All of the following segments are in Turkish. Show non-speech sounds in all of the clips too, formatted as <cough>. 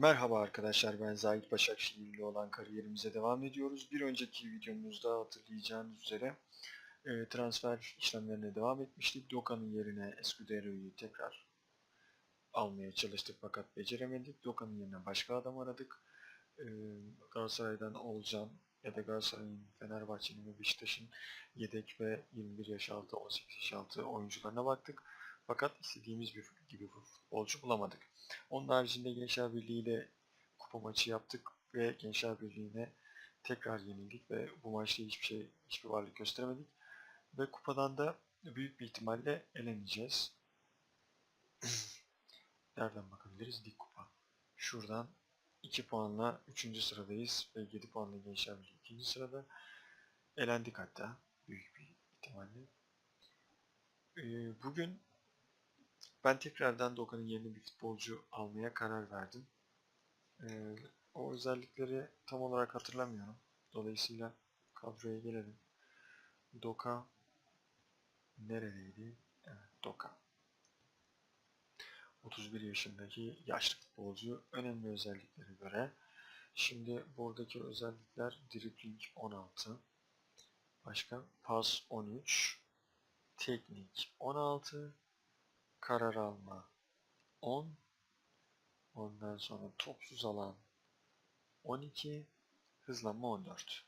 Merhaba arkadaşlar ben Zahit Başakşehirli olan kariyerimize devam ediyoruz. Bir önceki videomuzda hatırlayacağınız üzere e, transfer işlemlerine devam etmiştik. Doka'nın yerine Escudero'yu tekrar almaya çalıştık fakat beceremedik. Doka'nın yerine başka adam aradık. E, Galatasaray'dan Olcan ya da Galatasaray'ın, Fenerbahçe'nin ve Beşiktaş'ın yedek ve 21 yaş altı, 18 yaş altı oyuncularına baktık. Fakat istediğimiz bir gibi bir futbolcu bulamadık. Onun haricinde Gençler Birliği ile kupa maçı yaptık ve Gençler Birliği'ne tekrar yenildik ve bu maçta hiçbir şey, hiçbir varlık gösteremedik. Ve kupadan da büyük bir ihtimalle eleneceğiz. <clears throat> Nereden bakabiliriz? Lig kupa. Şuradan 2 puanla 3. sıradayız ve 7 puanla Gençler Birliği 2. sırada. Elendik hatta büyük bir ihtimalle. Ee, bugün ben tekrardan Doka'nın yerine bir futbolcu almaya karar verdim. Ee, o özellikleri tam olarak hatırlamıyorum. Dolayısıyla kadroya gelelim. Doka neredeydi? Evet, Doka. 31 yaşındaki yaşlı futbolcu önemli özelliklere göre. Şimdi buradaki özellikler dribbling 16, başka pas 13, teknik 16, karar alma. 10 ondan sonra topsuz alan 12 hızlanma 14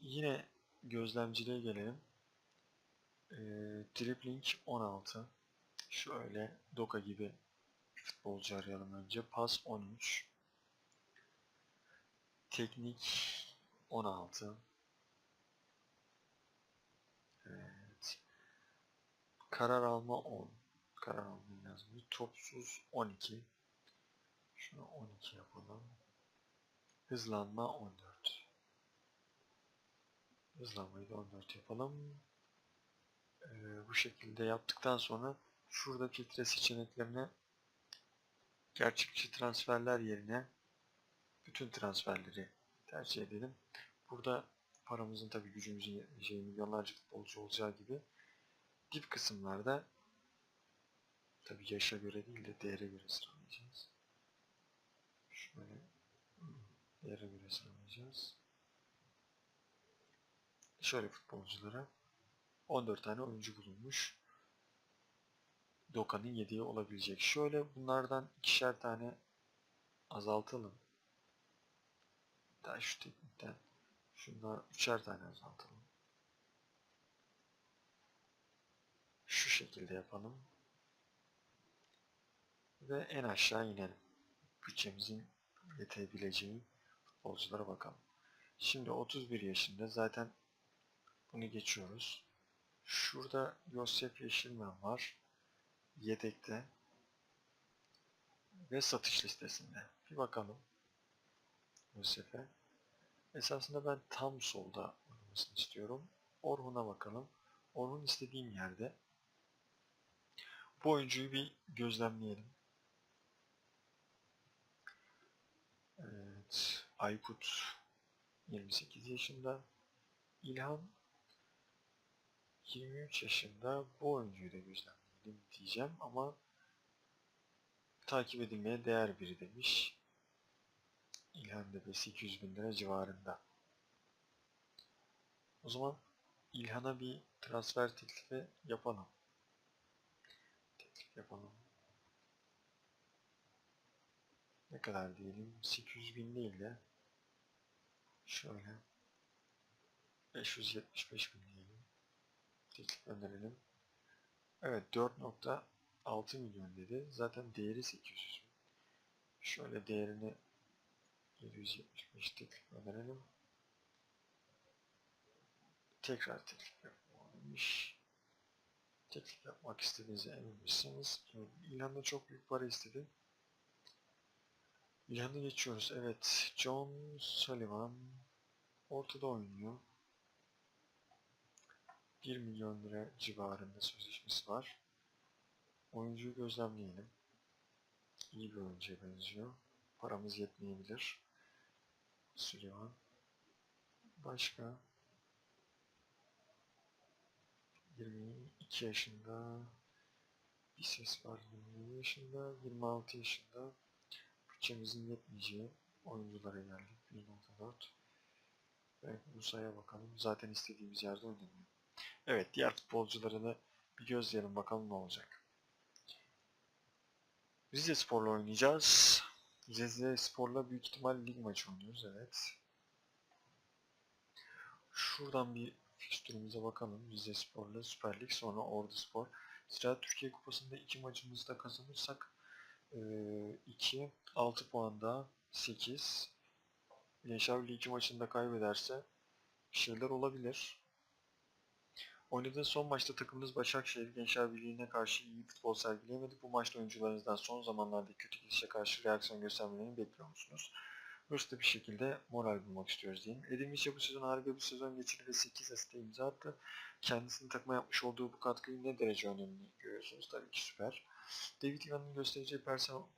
yine gözlemciliğe gelelim. Ee, dribbling 16 şöyle Doka gibi futbolcu arayalım önce. Pas 13 teknik 16 evet Karar alma 10. Karar alma lazım. Topsuz 12. Şunu 12 yapalım. Hızlanma 14. Hızlanmayı da 14 yapalım. Ee, bu şekilde yaptıktan sonra şurada filtre seçeneklerine gerçekçi transferler yerine bütün transferleri tercih edelim. Burada paramızın tabi gücümüzün yetmeyeceği milyonlarca futbolcu olacağı gibi dip kısımlarda tabi yaşa göre değil de değere göre sıralayacağız. Şöyle değere göre sıralayacağız. Şöyle futbolculara 14 tane oyuncu bulunmuş. Doka'nın yediği olabilecek. Şöyle bunlardan ikişer tane azaltalım. Daha şu teknikten şunlar üçer tane azaltalım. Şu şekilde yapalım. Ve en aşağı inelim. Bütçemizin yetebileceği futbolculara bakalım. Şimdi 31 yaşında zaten bunu geçiyoruz. Şurada Yosef Yeşilmen var. Yedekte. Ve satış listesinde. Bir bakalım. Yosef'e. Esasında ben tam solda oynamasını istiyorum. Orhun'a bakalım. Orhun istediğim yerde. Bu oyuncuyu bir gözlemleyelim. Evet. Aykut 28 yaşında. İlhan 23 yaşında. Bu oyuncuyu da gözlemleyelim diyeceğim ama takip edilmeye değer biri demiş. İlhan Debesi 200 bin lira civarında. O zaman İlhan'a bir transfer teklifi yapalım yapalım. Ne kadar diyelim? 800 bin değil de şöyle 575 bin diyelim. Teklif önerelim. Evet 4.6 milyon dedi. Zaten değeri 800 bin. Şöyle değerini 775 teklif önerelim. Tekrar teklif yapmış teklif yapmak istediğinize emin misiniz? İlhan'da çok büyük para istedi. İlhan'da geçiyoruz. Evet. John Sullivan ortada oynuyor. 1 milyon lira civarında sözleşmesi var. Oyuncuyu gözlemleyelim. İyi bir oyuncuya benziyor. Paramız yetmeyebilir. Sullivan. Başka 22 yaşında Bir ses var 27 yaşında, 26 yaşında. Bütçemizin yetmeyeceği oyunculara geldik. 1.4 Evet Musa'ya bakalım. Zaten istediğimiz yerde oynanıyor. Evet diğer futbolculara da bir gözleyelim bakalım ne olacak. Rize Spor'la oynayacağız. Rize Spor'la büyük ihtimal lig maçı oynuyoruz evet. Şuradan bir fikstürümüze bakalım. Rize Spor'la Süper Lig sonra Ordu Spor. Zira Türkiye Kupası'nda iki maçımızı da kazanırsak 2, 6 puan daha 8. Gençler iki maçında kaybederse bir şeyler olabilir. Oynadığı son maçta takımımız Başakşehir Gençler Birliği'ne karşı iyi futbol sergileyemedi. Bu maçta oyuncularınızdan son zamanlarda kötü gidişe karşı reaksiyon göstermelerini bekliyor musunuz? Hırslı bir şekilde moral bulmak istiyoruz diyeyim. Edin Vich'a bu sezon harika bir sezon geçirdi ve 8 asiste imza attı. Kendisinin takıma yapmış olduğu bu katkıyı ne derece önemli görüyorsunuz? Tabii ki süper. David Ivan'ın göstereceği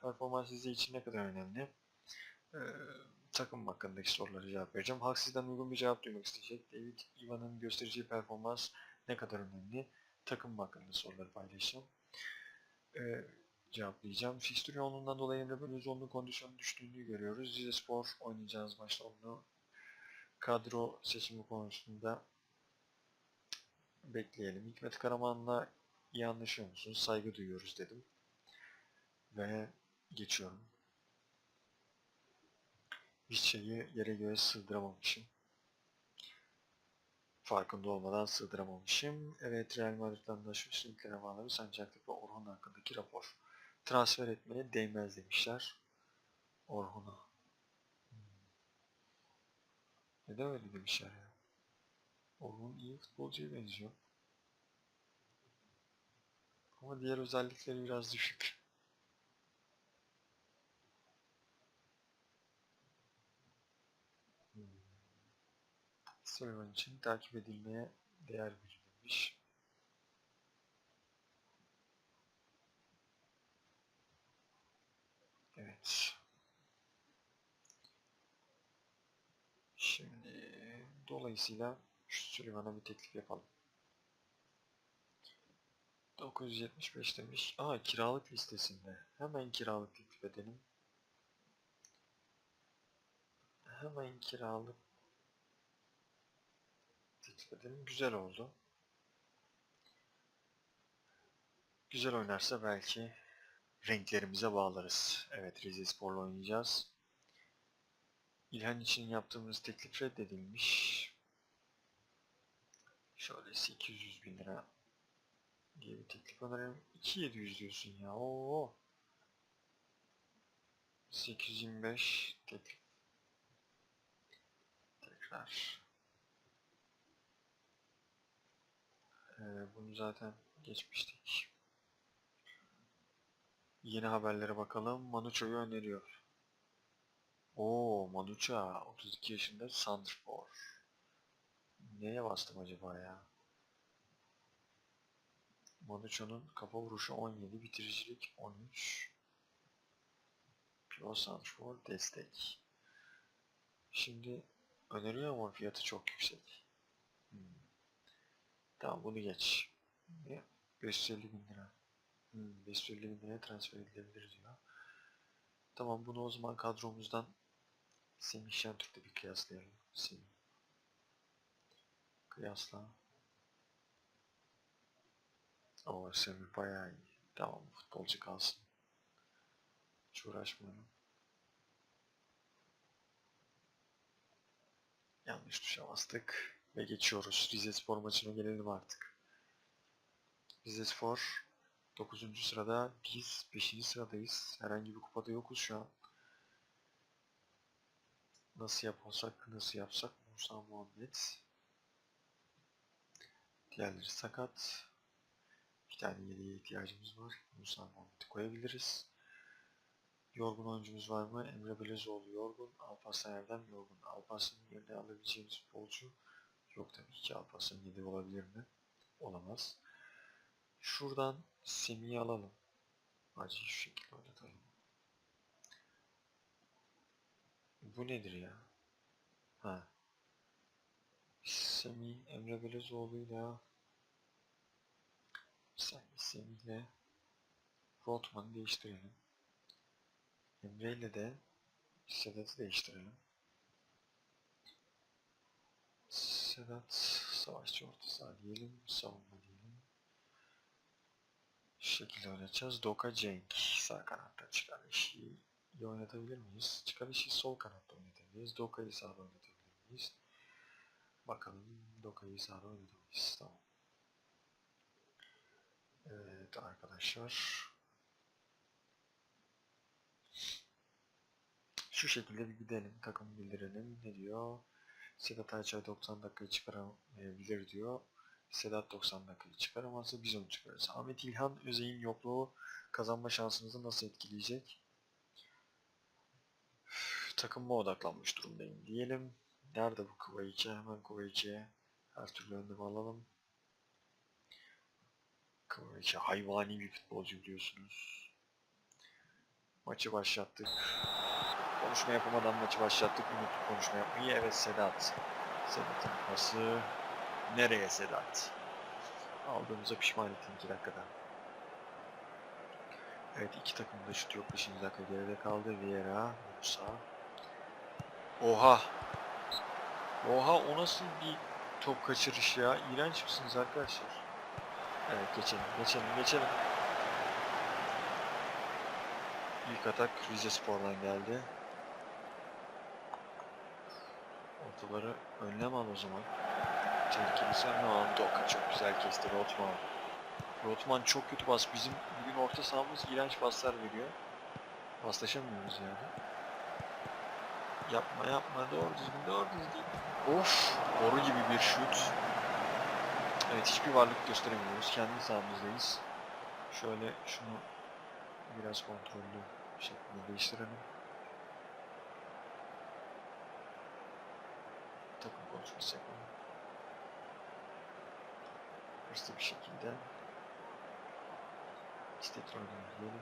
performans size için ne kadar önemli? Ee, takım hakkındaki sorulara cevap vereceğim. Halk sizden uygun bir cevap duymak isteyecek. David Ivan'ın göstereceği performans ne kadar önemli? Takım hakkında soruları paylaşacağım. Ee, cevaplayacağım. Fixtür yoğunluğundan dolayı Emre Belözoğlu'nun kondisyonu düştüğünü görüyoruz. Rize Spor oynayacağınız maçta onu kadro seçimi konusunda bekleyelim. Hikmet Karaman'la iyi anlaşıyor musunuz? Saygı duyuyoruz dedim. Ve geçiyorum. Bir şeyi yere göğe sığdıramamışım. Farkında olmadan sığdıramamışım. Evet Real Madrid'den anlaşmış linklere bağlı Sancaklık ve Orhun hakkındaki rapor. Transfer etmeye değmez demişler. Orhun'a. Hmm. Neden öyle demişler ya? Orhun iyi futbolcuya benziyor. Ama diğer özellikleri biraz düşük. Hmm. Sullivan için takip edilmeye değer verilmiş. Evet. Şimdi dolayısıyla şu Sullivan'a bir teklif yapalım. 975 demiş. Aa kiralık listesinde. Hemen kiralık teklif edelim. Hemen kiralık teklif edelim. Güzel oldu. Güzel oynarsa belki renklerimize bağlarız. Evet Rize Spor'la oynayacağız. İlhan için yaptığımız teklif reddedilmiş. Şöyle 800 bin lira diye bir teklif önerelim. 2700 diyorsun ya. Oo. 825 teklif. Tekrar. Ee, bunu zaten geçmiştik. Yeni haberlere bakalım. Manucho'yu öneriyor. Oo Manucha 32 yaşında Santrfor. Neye bastım acaba ya? Manucho'nun kafa vuruşu 17, bitiricilik 13. Pio Santrfor destek. Şimdi öneriyor ama fiyatı çok yüksek. Hmm. Tamam bunu geç. Ne? 550 bin lira. Hmm, 550 bin liraya transfer edilebilir diyor. Tamam bunu o zaman kadromuzdan Semih Şentürk'le bir kıyaslayalım. Semih. Kıyasla. Oo Semih bayağı iyi. Tamam futbolcu kalsın. Hiç uğraşmayalım. Yanlış tuşa bastık. Ve geçiyoruz. Rize Spor maçına gelelim artık. Rize Spor 9. sırada biz 5. sıradayız. Herhangi bir kupada yokuz şu an. Nasıl yapılsak, nasıl yapsak Musa Muhammed. Diğerleri sakat. Bir tane yediye ihtiyacımız var. Musa Muhammed'i koyabiliriz. Yorgun oyuncumuz var mı? Emre Belezoğlu yorgun. Alparslan Erdem yorgun. Alparslan'ın yerine alabileceğimiz futbolcu yok tabii ki. Alparslan 7 olabilir mi? Olamaz. Şuradan Semih'i alalım. Acil şu şekilde oynatalım. Bu nedir ya? Ha. Semih Emre Belezoğlu'yla saniye Semih'le Rotman'ı değiştirelim. Emre ile de Sedat'ı değiştirelim. Sedat savaşçı orta saha diyelim, savunma diyelim. Şekilde oynatacağız. Doka Cenk sağ kanatta çıkar işi iyi oynatabilir miyiz? Çıkar işi sol kanatta oynatabiliriz. Doka'yı sağda oynatabilir miyiz? Bakalım Doka'yı sağda oynatamayız. Tamam. Evet arkadaşlar. Şu şekilde bir gidelim. Takım bildirelim. Ne diyor? Sedat Ayçay 90 dakikayı çıkaramayabilir diyor. Sedat 90 dakikayı çıkaramazsa biz onu çıkarırız. Ahmet İlhan Özey'in yokluğu kazanma şansınızı nasıl etkileyecek? Üf, Takımıma odaklanmış durumdayım diyelim. Nerede bu Kuvayçe? Hemen Kuvayçe'ye her türlü önlem alalım. Kuvayçe hayvani bir futbolcu biliyorsunuz. Maçı başlattık. Konuşma yapamadan maçı başlattık. Unuttuk konuşma yapmayı. Evet Sedat. Sedat'ın pası. Nereye Sedat? Aldığımıza pişman ettim 2 dakikada. Evet iki takım da şut yok. 5. dakika geride kaldı. Vieira, Musa. Oha! Oha o nasıl bir top kaçırış ya? İğrenç misiniz arkadaşlar? Evet geçelim, geçelim, geçelim. İlk atak Rize Spor'dan geldi. Ortaları önlem al o zaman. Tehlikeli sen ne an Doka çok güzel kesti Rotman. Rotman çok kötü bas. Bizim bugün orta sahamız iğrenç paslar veriyor. Paslaşamıyoruz yani. Yapma yapma doğru düzgün doğru düzgün. Of boru gibi bir şut. Evet hiçbir varlık gösteremiyoruz. Kendi sahamızdayız. Şöyle şunu biraz kontrollü bir şekilde değiştirelim. Takım yapalım. Hırslı bir şekilde istekli oynayalım.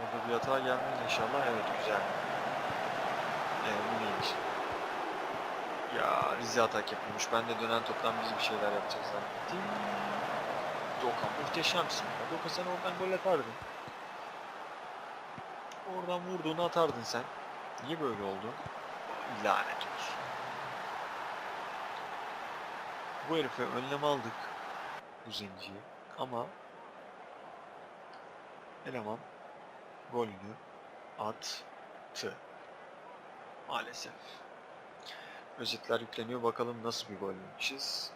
Orada bir hata gelmez inşallah. Evet güzel. Evet bu neymiş? Ya Rize atak yapıyormuş. Ben de dönen toptan biz bir şeyler yapacağız zannettim. Dokan muhteşemsin ya. Dokan sen oradan gol atardın. Oradan vurduğunu atardın sen. Niye böyle oldu? Lanet olsun. Bu herife önlem aldık. Bu zenciyi. Ama eleman golünü attı. Maalesef. Özetler yükleniyor. Bakalım nasıl bir gol yemişiz.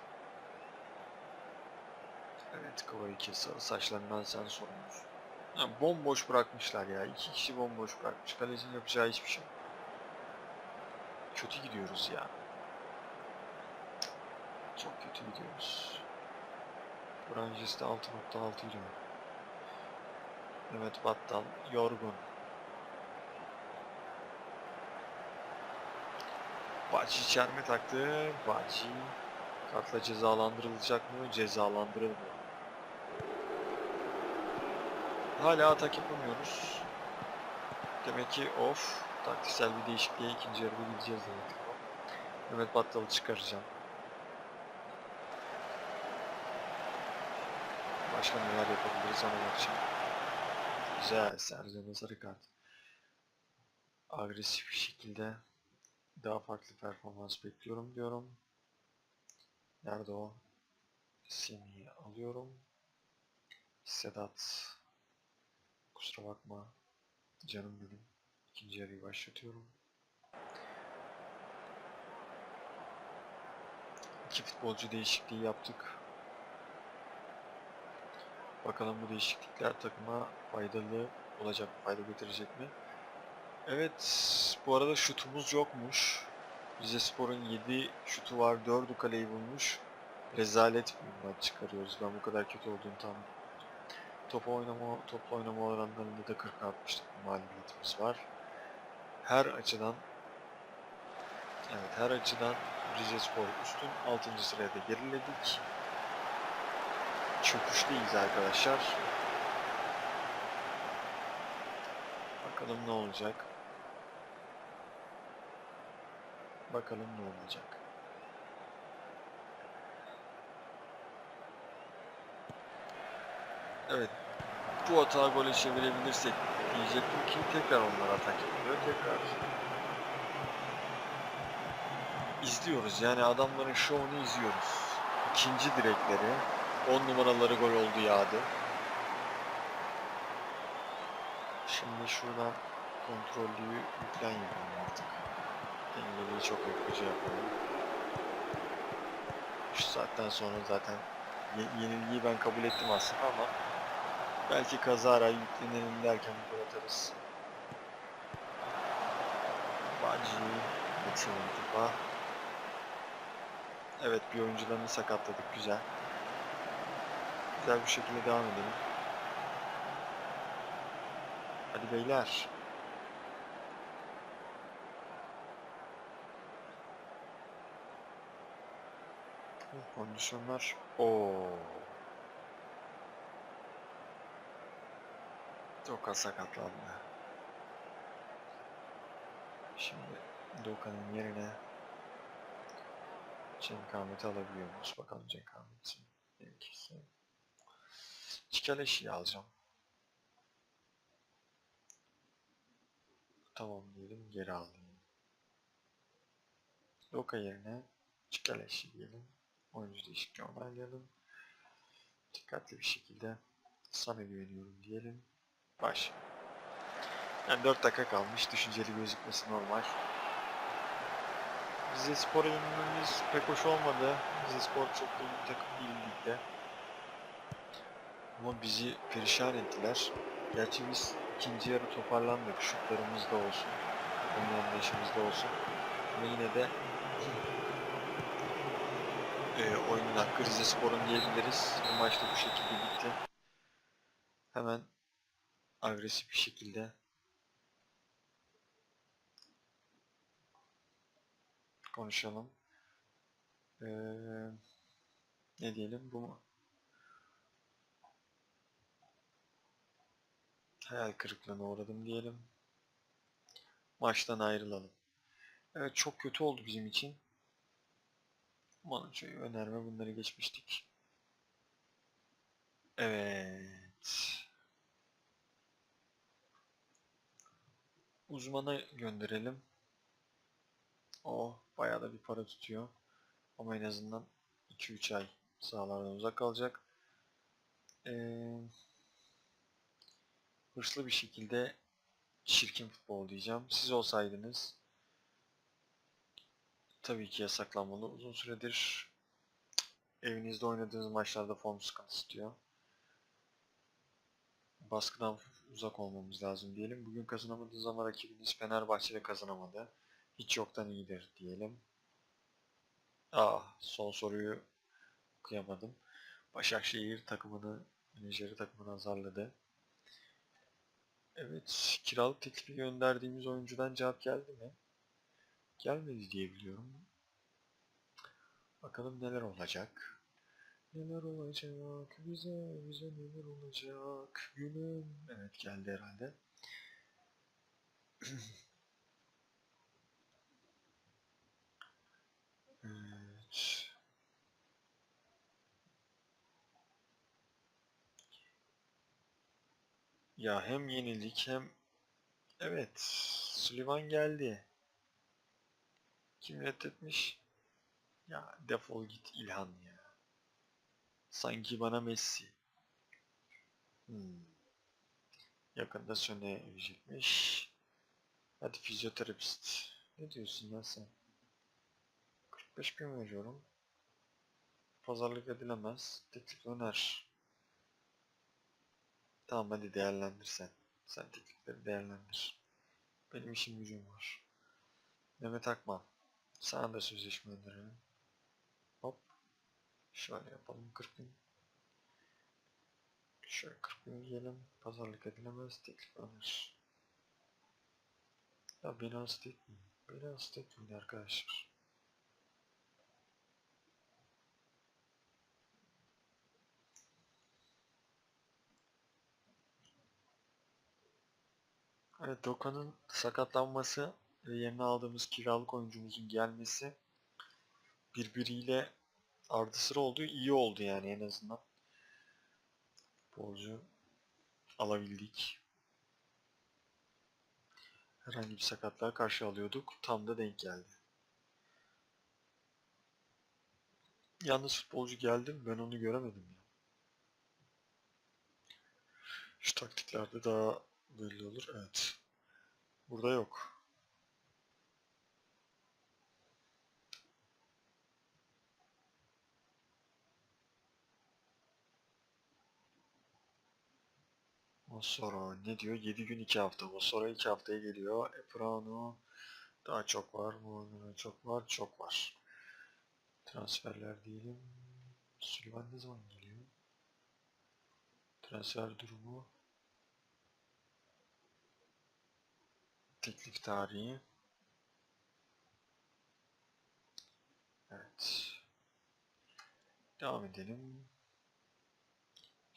Evet Kova 2 sarı saçlarından sen sorumlusun. Ha, bomboş bırakmışlar ya. İki kişi bomboş bırakmış. Kalecinin yapacağı hiçbir şey. Kötü gidiyoruz ya. Çok kötü gidiyoruz. Branjis de 6.6 ile. Mehmet Battal yorgun. Baci içerme taktı. Baci kartla cezalandırılacak mı? Cezalandırılmıyor. Hala atak yapamıyoruz. Demek ki off. Taktiksel bir değişikliğe ikinci yarıda gideceğiz demek. Mehmet Battal'ı çıkaracağım. Başka neler yapabiliriz ona bakacağım. Güzel. Sercan'a sarı kart. Agresif bir şekilde daha farklı performans bekliyorum diyorum. Nerede o? Semih'i alıyorum. Sedat. Kusura bakma. Canım benim. İkinci yarıyı başlatıyorum. İki futbolcu değişikliği yaptık. Bakalım bu değişiklikler takıma faydalı olacak, fayda getirecek mi? Evet, bu arada şutumuz yokmuş. Rize Spor'un 7 şutu var, 4'ü kaleyi bulmuş. Rezalet bir maç çıkarıyoruz. Ben bu kadar kötü olduğunu tam top oynama, topla oynama oranlarında da 40 atmıştık bir mağlubiyetimiz var. Her açıdan Evet her açıdan Rize Spor üstün. 6. sıraya da geriledik. Çöküşteyiz arkadaşlar. Bakalım ne olacak. Bakalım ne olacak. Evet. Bu hata gole çevirebilirsek diyecektim ki tekrar onlar atak yapıyor. Tekrar izliyoruz. Yani adamların şovunu izliyoruz. İkinci direkleri 10 numaraları gol oldu yağdı. Şimdi şuradan kontrollüyü yüklen yapalım artık. Dengeliyi çok yapıcı yapalım. Şu saatten sonra zaten ye- yenilgiyi ben kabul ettim aslında ama belki kazara yüklenelim derken gol atarız. Bacı geçelim topa. Evet bir oyuncularını sakatladık güzel. Güzel bir şekilde devam edelim. Hadi beyler. Kondisyonlar. Oo. Doka sakatlandı. Şimdi Doka'nın yerine Cenk Ahmet'i alabiliyor muyuz? Bakalım Cenk Ahmet'in mevkisi. Çikaleşi'yi alacağım. Tamam diyelim geri alayım. Doka yerine Çikaleşi diyelim. Oyuncu değişikliği onaylayalım. Dikkatli bir şekilde sana güveniyorum diyelim. Baş. Yani 4 dakika kalmış. Düşünceli gözükmesi normal. Rize Spor'a yenilmemiz pek hoş olmadı. Rize Spor çok iyi bir takım değil. Ama bizi perişan ettiler. Gerçi biz ikinci yarı toparlandık. Şutlarımız da olsun. Oyun anlayışımız da olsun. Ama yine de e, oyunun hakkı Rize Spor'un diyebiliriz. Bu maçta bu şekilde bitti. Hemen agresif bir şekilde konuşalım. Ee, ne diyelim bu mu? Hayal kırıklığına uğradım diyelim. Maçtan ayrılalım. Evet çok kötü oldu bizim için. Manço'yu önerme bunları geçmiştik. Evet. Uzmana gönderelim. O bayağı da bir para tutuyor. Ama en azından 2-3 ay sahalardan uzak kalacak. Ee, hırslı bir şekilde çirkin futbol diyeceğim. Siz olsaydınız tabii ki yasaklanmalı. Uzun süredir evinizde oynadığınız maçlarda form sıkıntısı diyor. Baskıdan uzak olmamız lazım diyelim. Bugün kazanamadığınız ama rakibiniz Fenerbahçe'de kazanamadı. Hiç yoktan iyidir diyelim. Ah son soruyu okuyamadım. Başakşehir takımını, menajeri takımını azarladı. Evet, kiralık teklifi gönderdiğimiz oyuncudan cevap geldi mi? Gelmedi diye biliyorum. Bakalım neler olacak. Neler olacak bize, bize neler olacak gülüm. Evet geldi herhalde. <clears throat> evet. Ya hem yenildik hem... Evet, Sullivan geldi. Kim reddetmiş? Ya defol git İlhan ya. Sanki bana Messi. Hmm. Yakında söne evecekmiş. Hadi fizyoterapist. Ne diyorsun lan sen? 45 bin veriyorum. Pazarlık edilemez. Teklif öner. Tamam hadi değerlendir sen. Sen teklifleri değerlendir. Benim işim gücüm var. Mehmet Akman. Sana da sözleşme önerelim. Şöyle yapalım 40 bin. Şöyle 40 bin diyelim. Pazarlık edilemez. Teklif öner. Ya beni hasta etmeyin. Beni hasta etmeyin arkadaşlar. Evet Doka'nın sakatlanması ve yerine aldığımız kiralık oyuncumuzun gelmesi birbiriyle ardı sıra olduğu iyi oldu yani en azından. Futbolcu alabildik. Herhangi bir sakatlığa karşı alıyorduk. Tam da denk geldi. Yalnız futbolcu geldi mi ben onu göremedim ya. Şu taktiklerde daha belli olur. Evet. Burada yok. Mosoro ne diyor? 7 gün 2 hafta. Mosoro 2 haftaya geliyor. Eprano daha çok var. Muamele çok var. Çok var. Transferler diyelim. Süleyman ne zaman geliyor? Transfer durumu. Teklif tarihi. Evet. Devam edelim.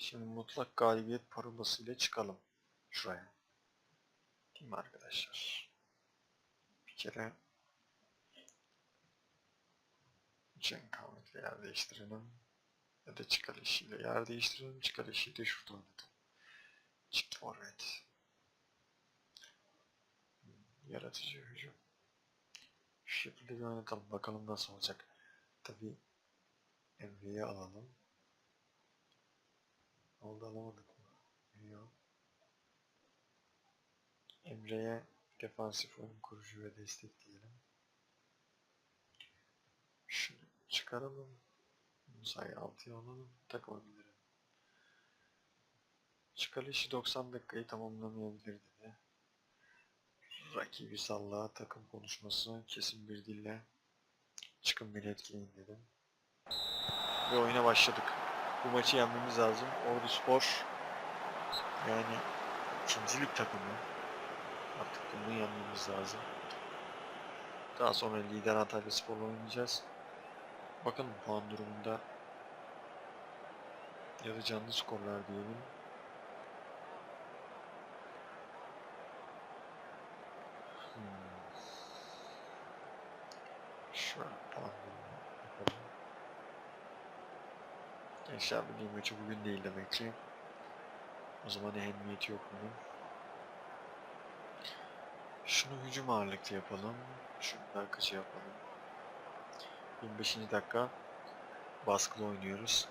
Şimdi mutlak galibiyet parolasıyla çıkalım şuraya. Değil mi arkadaşlar? Bir kere Cenk Ahmet'le yer değiştirelim. Ya da çıkarışıyla yer değiştirelim. Çıkarışıyla şurada oynatalım. Çift forvet. Yaratıcı hücum. Şu şekilde bir oynatalım. Bakalım nasıl olacak. Tabi Emre'yi alalım. Oldu alamadık mı? Yok. Emre'ye defansif oyun kurucu ve destek diyelim. Şunu çıkaralım. Musa'yı 6'ya alalım. Takılabilirim. Çıkarışı 90 dakikayı tamamlamayabilir dedi. Rakibi salla takım konuşması kesin bir dille çıkın beni etkileyin dedim. Ve oyuna başladık. Bu maçı yenmemiz lazım. Ordu Spor yani ikincilik takımı. Artık bunu yenmemiz lazım. Daha sonra lider Antalya Spor'la oynayacağız. Bakalım puan durumunda ya da canlı skorlar diyelim. Hmm. Şöyle puan durumu yapalım. Gençler Birliği maçı bugün değil demek ki. O zaman ehemmiyeti yok bunun. Şunu hücum ağırlıklı yapalım. Şunu akıcı yapalım. 25. dakika baskılı oynuyoruz.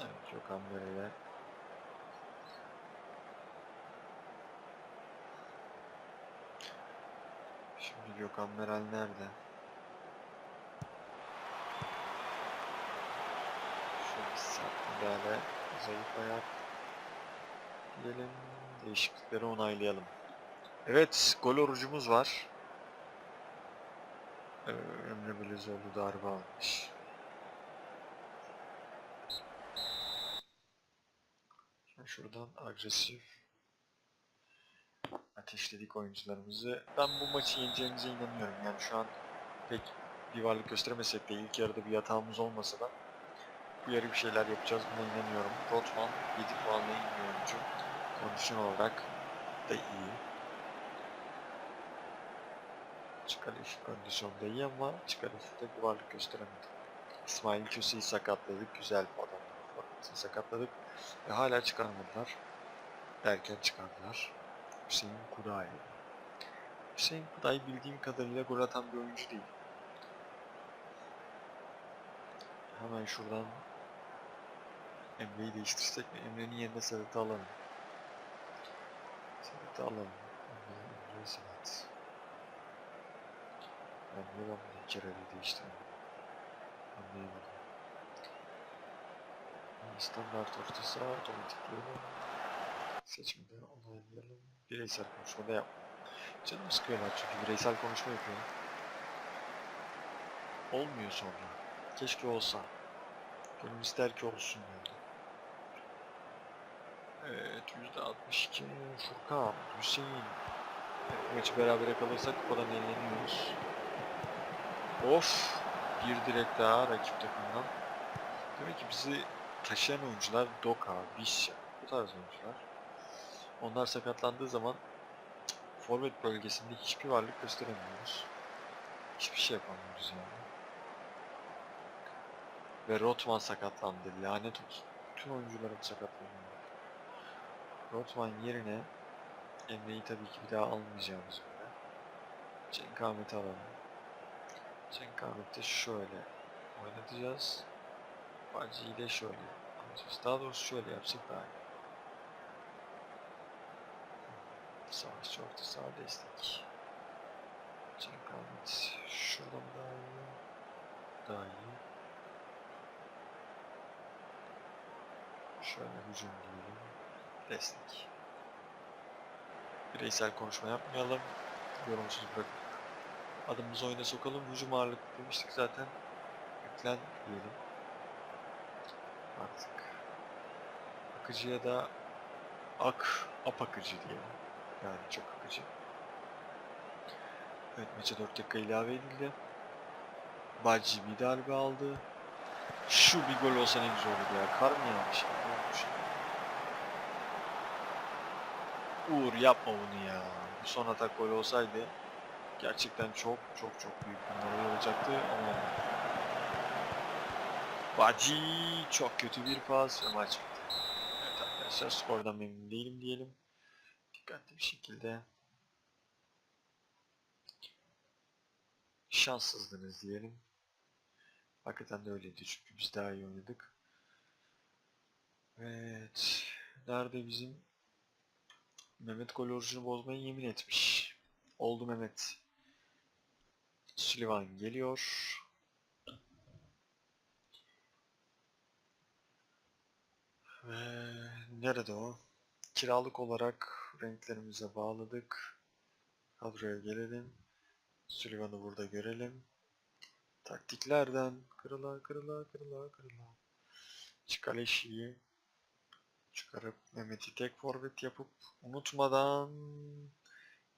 Evet Gökhan Bere'yle Şimdi Gökhan Meral nerede? Şöyle sert müdahale, zayıf ayak diyelim. Değişiklikleri onaylayalım. Evet, gol orucumuz var. Ee, Emre Belözoğlu darbe almış. Şuradan agresif ateşledik oyuncularımızı. Ben bu maçı yeneceğimize inanıyorum. Yani şu an pek bir varlık gösteremesek de ilk yarıda bir hatamız olmasa da bu yarı bir şeyler yapacağız buna inanıyorum. Rotman 7 puanla iyi oyuncu. Kondisyon olarak da iyi. Çıkarış kondisyonda iyi ama çıkarışta bir varlık gösteremedi. İsmail Köse'yi sakatladık. Güzel bir adam. Sakatladık. Ve hala çıkarmadılar. Erken çıkardılar. Hüseyin Kuday. Hüseyin Kuday bildiğim kadarıyla gol atan bir oyuncu değil. Hemen şuradan Emre'yi değiştirsek mi? Emre'nin yerine Sedat'ı alalım. Sedat'ı alalım. Emre, Emre Sedat. Niye ben bunu iki kere değiştirdim? Anlayamadım. Standart orta saha otomatikleyelim. Seçimde onaylayalım. Bireysel konuşmada yap. Canım sıkıyorlar çünkü bireysel konuşma yapıyor. Olmuyor sonra. Keşke olsa. Gönül ister ki olsun yani. Evet %62 Furkan, Hüseyin. Bu maçı berabere kalırsak kupadan eğleniyoruz. Of! Bir direk daha rakip takımdan. Demek ki bizi taşıyan oyuncular Doka, Visca bu tarz oyuncular. Onlar sakatlandığı zaman forvet bölgesinde hiçbir varlık gösteremiyoruz. Hiçbir şey yapamıyoruz yani. Ve Rotman sakatlandı. Lanet olsun. Bütün oyuncularım sakatlandı. Rotman yerine Emre'yi tabii ki bir daha almayacağımız göre Cenk Ahmet'i alalım. Cenk Ahmet'i şöyle oynatacağız. Bacı'yı da şöyle alacağız. Daha doğrusu şöyle yapsak daha iyi. Savaşçı orta saha destek. Cenk Ahmet şuradan daha iyi. Daha iyi. Şöyle hücum diyelim. Destek. Bireysel konuşma yapmayalım. Yorumsuz bırakıp adımımızı oyuna sokalım. Hücum ağırlıklı demiştik zaten. Yüklen diyelim. Artık. Akıcıya da ak, apakıcı diyelim. Yani çok akıcı. Evet maça 4 dakika ilave edildi. Bacı bir darbe aldı. Şu bir gol olsa ne güzel olurdu ya. Kar mı yağmış? olmuş? Uğur yapma bunu ya. Bu son atak gol olsaydı gerçekten çok çok çok büyük bir olacaktı ama. Bacı çok kötü bir pas ve maç bitti. Evet arkadaşlar skordan memnun değilim diyelim. Dikkatli bir şekilde şanssızdınız diyelim. Hakikaten de öyleydi çünkü biz daha iyi oynadık. Evet. Nerede bizim Mehmet gol orucunu bozmayı yemin etmiş. Oldu Mehmet. Sullivan geliyor. Ve nerede o? Kiralık olarak renklerimize bağladık. Kadroya gelelim. Sullivan'ı burada görelim. Taktiklerden kırıla kırıla kırıla kırıla. Çıkaleşiyi çıkarıp Mehmet'i tek forvet yapıp unutmadan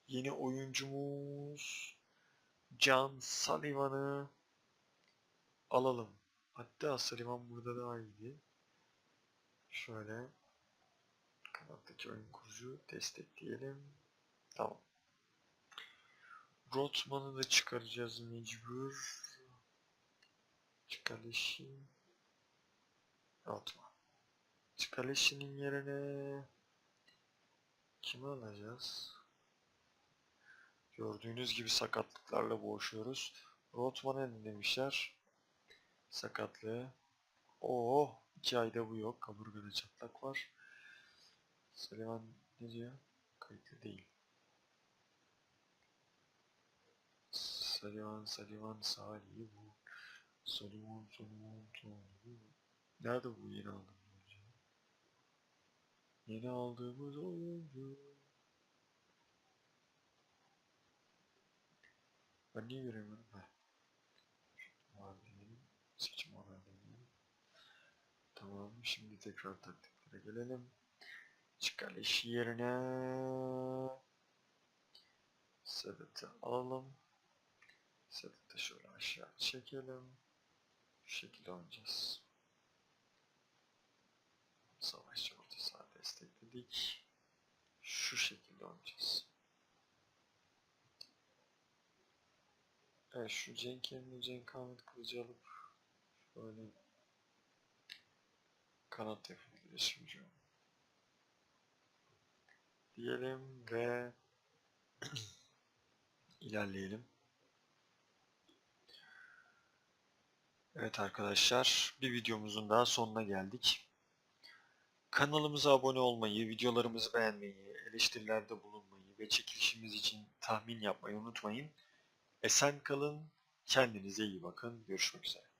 yeni oyuncumuz Can Sullivan'ı alalım. Hatta Sullivan burada daha iyiydi. Şöyle kanattaki oyun kurucu destekleyelim. Tamam. Rotman'ı da çıkaracağız mecbur. Çıkarışı. Rotman. Çıkarışının yerine kimi alacağız? Gördüğünüz gibi sakatlıklarla boğuşuyoruz. Rotman'ın demişler. Sakatlığı. Oo, iki ayda bu yok. Kaburgada çatlak var. Süleyman ne diyor? Kayıtlı değil. Süleyman, Süleyman, Salih bu. Süleyman, Süleyman, Salih Nerede bu yeni aldığımız oyuncu? Yeni aldığımız oyuncu. Ben niye göremiyorum? Heh. Var diyelim. Seçim haber diyelim. Tamam şimdi tekrar taktiklere gelelim. Çıkarış yerine Sedat'ı alalım. Sedat'ı şöyle aşağı çekelim. Şu şekilde oynayacağız. Savaşçı orta saha destekledik. Şu şekilde oynayacağız. Evet şu Cenk yerine Cenk Ahmet Kılıcı alıp şöyle kanat yapabiliriz şimdi. Diyelim ve <clears throat> ilerleyelim. Evet arkadaşlar bir videomuzun daha sonuna geldik. Kanalımıza abone olmayı, videolarımızı beğenmeyi, eleştirilerde bulunmayı ve çekilişimiz için tahmin yapmayı unutmayın. Esen kalın, kendinize iyi bakın. Görüşmek üzere.